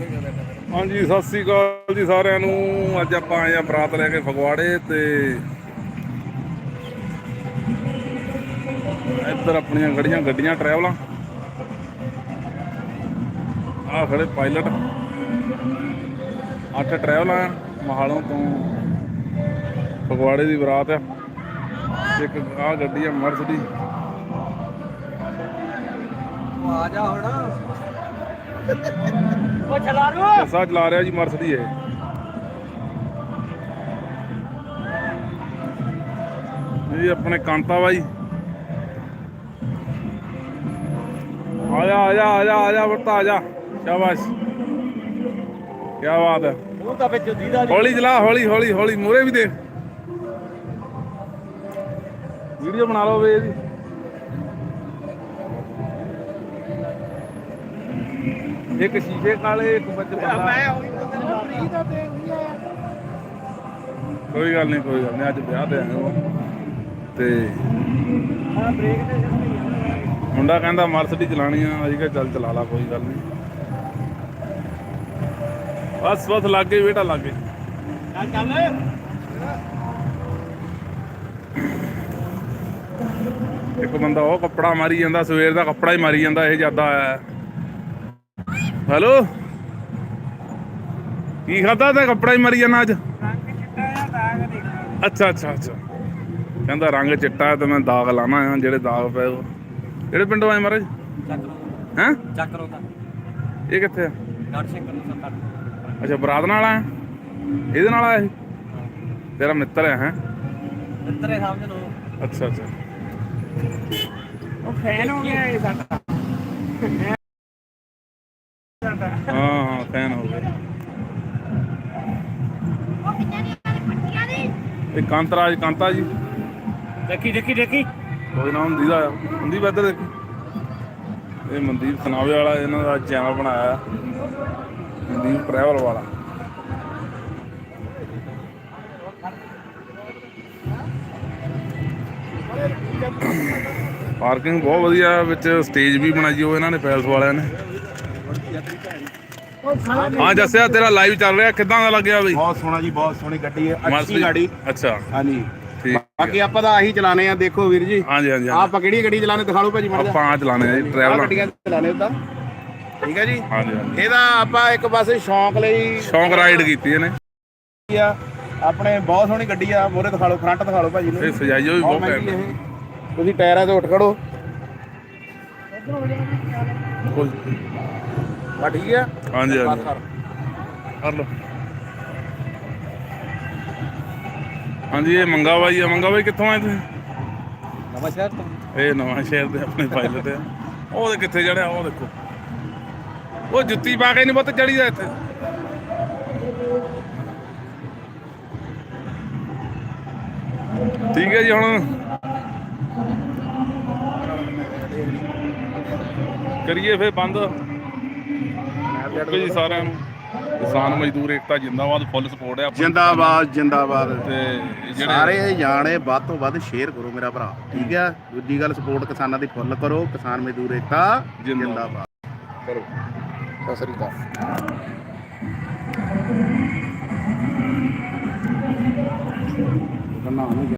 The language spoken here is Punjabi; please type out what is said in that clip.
ਹਾਂਜੀ, ਸਤਿ ਸ੍ਰੀ ਅਕਾਲ ਜੀ ਸਾਰਿਆਂ ਨੂੰ। ਅੱਜ ਆਪਾਂ ਆਏ ਆ ਬਰਾਤ ਲੈ ਕੇ ਫਗਵਾੜੇ ਤੇ ਇੱਧਰ ਆਪਣੀਆਂ ਗੜੀਆਂ ਗੱਡੀਆਂ ਟਰੈਵਲਾਂ ਆਹ ਖੜੇ ਪਾਇਲਟ ਅੱਠ ਟਰੈਵਲਾਂ ਮਹਾਲੋਂ ਤੋਂ ਫਗਵਾੜੇ ਦੀ ਬਰਾਤ ਆ। ਇੱਕ ਆਹ ਗੱਡੀ ਆ ਮਰਸਡੀ ਆ ਜਾ ਹੁਣ। ਉਹ ਚਲਾ ਰੂ। ਜੱਸਾ ਚਲਾ ਰਿਹਾ ਜੀ ਮਰਸਡੀ ਇਹ ਇਹ ਆਪਣੇ ਕਾਂਤਾ ਬਾਈ। ਆ ਜਾ ਆ ਜਾ ਆ ਜਾ ਆ ਜਾ ਬੱਤਾ ਆ ਜਾ ਸ਼ਾਬਾਸ਼। ਕੀ ਬਾਤ ਹੈ। ਉਹ ਤਾਂ ਵਿੱਚ ਦੀਦਾ ਹੌਲੀ ਚਲਾ ਹੌਲੀ ਹੌਲੀ ਹੌਲੀ। ਮੂਰੇ ਵੀ ਦੇਖ। ਵੀਡੀਓ ਬਣਾ ਲਓ ਵੇ ਇਹਦੀ ਇੱਕ ਸ਼ੀਸ਼ੇ ਕਾਲੇ ਇੱਕ ਵਿੱਚ ਬੰਦਾ। ਕੋਈ ਗੱਲ ਨਹੀਂ, ਕੋਈ ਗੱਲ ਨਹੀਂ, ਅੱਜ ਵਿਆਹ ਤੇ ਆਏ ਹਾਂ। ਤੇ ਮੁੰਡਾ ਕਹਿੰਦਾ ਮਰਸਡੀ ਚਲਾਣੀ ਆ। ਅਸੀਂ ਕਿਹਾ, ਚੱਲ ਚਲਾ ਲਾ, ਕੋਈ ਗੱਲ ਨਹੀਂ। ਬਸ ਬਸ, ਲੱਗੇ ਬੇਟਾ ਲੱਗੇ। ਆ ਚੱਲ ਇੱਕ ਬੰਦਾ ਉਹ ਕੱਪੜਾ ਮਾਰੀ ਜਾਂਦਾ, ਸਵੇਰ ਦਾ ਕੱਪੜਾ ਹੀ ਮਾਰੀ ਜਾਂਦਾ, ਇਹ ਜ਼ਿਆਦਾ ਆਇਆ। ਹੈਲੋ। ਕੀ ਖਾਦਾ ਤੇ? ਕੱਪੜਾ ਹੀ ਮਾਰੀ ਜਾਂਦਾ ਅੱਜ? ਰੰਗ ਚਿੱਟਾ ਆ ਦਾਗ ਦੇਖ ਅੱਛਾ ਅੱਛਾ ਅੱਛਾ। ਕਹਿੰਦਾ ਰੰਗ ਚਿੱਟਾ ਤੇ ਮੈਂ ਦਾਗ ਲਾਣਾ ਆ ਜਿਹੜੇ ਦਾਗ ਪਏ ਉਹ। ਕਿਹੜੇ ਪਿੰਡੋਂ ਆਏ ਮਹਾਰਾਜ? ਚੱਕਰੋ। ਹੈਂ? ਚੱਕਰੋ ਦਾ ਇਹ ਕਿੱਥੇ ਆ? ਸਿੰਘ ਨੂੰ ਅੱਛਾ ਬਰਾਤ ਨਾਲ ਆਇਆ? ਇਹਦੇ ਨਾਲ ਆਇਆ ਤੇਰਾ ਮਿੱਤਰ ਹੈ ਹੈ? ਮਿੱਤਰੇ ਸਮਝ ਲਓ ਅੱਛਾ ਅੱਛਾ। ਉਹ ਫੈਨ ਹੋ ਗਿਆ ਇਹ ਸਾਡਾ। ਹਾਂ ਹਾਂ ਫੈਨ ਹੋ ਗਿਆ ਇਹ ਕਾਂਤਰਾਜ ਕਾਂਤਾ ਜੀ। ਦੇਖੀ ਦੇਖੀ ਦੇਖੀ। ਕੋਈ ਨਾ ਹੁੰਦੀ ਦਾ ਹੁੰਦੀ ਬੈਦਰ ਦੇਖੀ। ਇਹ ਮਨਦੀਪ ਸਨਾਵੇ ਵਾਲਾ ਇਹਨਾਂ ਦਾ ਚੈਨਲ ਬਣਾਇਆ। ਮਨਦੀਪ ਟਰੈਵਲ ਵਾਲਾ। ਪਾਰਕਿੰਗ ਬਹੁਤ ਵਧੀਆ ਵਿੱਚ ਸਟੇਜ ਵੀ ਬਣਾਈ ਉਹ ਇਹਨਾਂ ਨੇ ਪੈਲਸ ਵਾਲਿਆਂ ਨੇ। ਹਾਂ ਜੱਸਿਆ ਤੇਰਾ ਲਾਈਵ ਚੱਲ ਰਿਹਾ ਕਿੱਦਾਂ ਦਾ ਲੱਗਿਆ ਬਈ? ਬਹੁਤ ਸੋਹਣਾ ਜੀ ਬਹੁਤ ਸੋਹਣੀ ਗੱਡੀ ਹੈ ਅੱਛੀ ਗਾੜੀ। ਅੱਛਾ। ਹਾਂਜੀ। ਠੀਕ ਬਾਕੀ ਆਪਾਂ ਤਾਂ ਆਹੀ ਚਲਾਣੇ ਆ ਦੇਖੋ ਵੀਰ ਜੀ। ਹਾਂਜੀ ਹਾਂਜੀ ਆਪਾਂ ਕਿਹੜੀ ਗੱਡੀ ਚਲਾਣੇ ਦਿਖਾ ਲਓ ਭਾਜੀ ਮਾੜਾ ਆਪਾਂ ਆ ਚਲਾਣੇ ਆ ਟਰੈਵਲ ਗੱਡੀਆਂ ਚਲਾਣੇ ਉਦਾਂ ਠੀਕ ਹੈ ਜੀ? ਹਾਂਜੀ ਹਾਂਜੀ। ਇਹਦਾ ਆਪਾਂ ਇੱਕ ਪਾਸੇ ਸ਼ੌਂਕ ਲਈ ਸ਼ੌਂਕ ਰਾਈਡ ਕੀਤੀ ਇਹਨੇ। ਆ ਆਪਣੇ ਬਹੁਤ ਸੋਹਣੀ ਗੱਡੀ ਆ ਮੋਰੇ ਦਿਖਾ ਲਓ ਫਰੰਟ ਦਿਖਾ ਲਓ ਭਾਜੀ ਨੂੰ। ਇਹ ਸਜਾਈਓ ਵੀ ਬਹੁਤ ਇਹ। ਤੁਸੀਂ ਟਾਇਰਾਂ ਤੇ ਉੱਠ ਖੜੋ। ਠੀਕ ਆ? ਹਾਂਜੀ ਬਸ ਹਾਂਜੀ ਕਰ। ਕਰ ਲਓ। ਹਾਂਜੀ ਇਹ ਮੰਗਾ ਬਾਈ ਆ। ਮੰਗਾ ਬਾਈ ਕਿੱਥੋਂ ਆਏ ਤੁਸੀਂ? ਨਵਾਂ ਸ਼ਹਿਰ ਤੋਂ। ਇਹ ਨਵਾਂ ਸ਼ਹਿਰ ਦੇ ਆਪਣੇ ਪਾਇਲਟ ਆ। ਉਹ ਤੇ ਕਿੱਥੇ ਚੜਿਆ ਉਹ ਦੇਖੋ। ਉਹ ਜੁੱਤੀ ਪਾ ਕੇ ਨਹੀਂ ਪੁੱਤ ਚੜੀਦਾ ਇੱਥੇ। ਠੀਕ ਹੈ ਜੀ ਹੁਣ। ਕਰੀਏ ਫੇਰ ਬੰਦ। ਓਕੇ ਜੀ ਸਾਰਿਆਂ ਨੂੰ। ਕਿਸਾਨ ਮਜ਼ਦੂਰ ਏਕਤਾ ਜਿੰਦਾਬਾਦ ਫੁੱਲ ਸਪੋਰਟ ਹੈ ਆਪਣੀ। ਜਿੰਦਾਬਾਦ ਜਿੰਦਾਬਾਦ। ਤੇ ਜਿਹੜੇ ਸਾਰੇ ਜਾਣੇ ਵੱਧ ਤੋਂ ਵੱਧ ਸ਼ੇਅਰ ਕਰੋ ਮੇਰਾ ਭਰਾ ਠੀਕ ਹੈ? ਦੂਜੀ ਗੱਲ ਸਪੋਰਟ ਕਿਸਾਨਾਂ ਦੀ ਫੁੱਲ ਕਰੋ ਕਿਸਾਨ ਮਜ਼ਦੂਰ ਏਕਤਾ ਜਿੰਦਾਬਾਦ। ਜਿੰਦਾਬਾਦ। ਕਰੋ। ਸਤਿ ਸ੍ਰੀ ਅਕਾਲ।